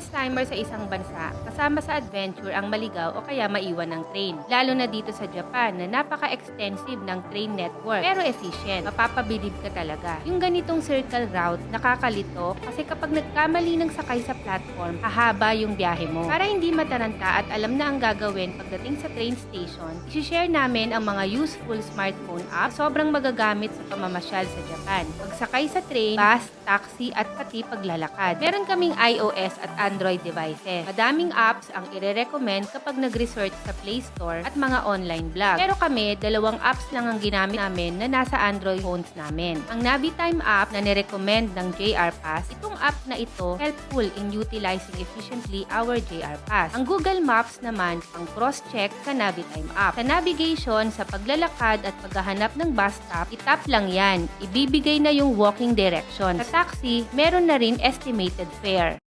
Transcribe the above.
first timer sa isang bansa, kasama sa adventure ang maligaw o kaya maiwan ng train. Lalo na dito sa Japan na napaka-extensive ng train network pero efficient. Mapapabilib ka talaga. Yung ganitong circle route, nakakalito kasi kapag nagkamali ng sakay sa platform, hahaba yung biyahe mo. Para hindi mataranta at alam na ang gagawin pagdating sa train station, isi-share namin ang mga useful smartphone app sobrang magagamit sa pamamasyal sa Japan. Pagsakay sa train, bus, taxi at pati paglalakad. Meron kaming iOS at Android devices. Madaming apps ang ire-recommend kapag nag-research sa Play Store at mga online blog. Pero kami, dalawang apps lang ang ginamit namin na nasa Android phones namin. Ang Navitime app na nirecommend ng JR Pass, itong app na ito helpful in utilizing efficiently our JR Pass. Ang Google Maps naman pang cross-check sa Navitime app. Sa navigation, sa paglalakad at paghahanap ng bus stop, itap lang yan. Ibibigay na yung walking direction. Sa taxi, meron na rin estimated fare.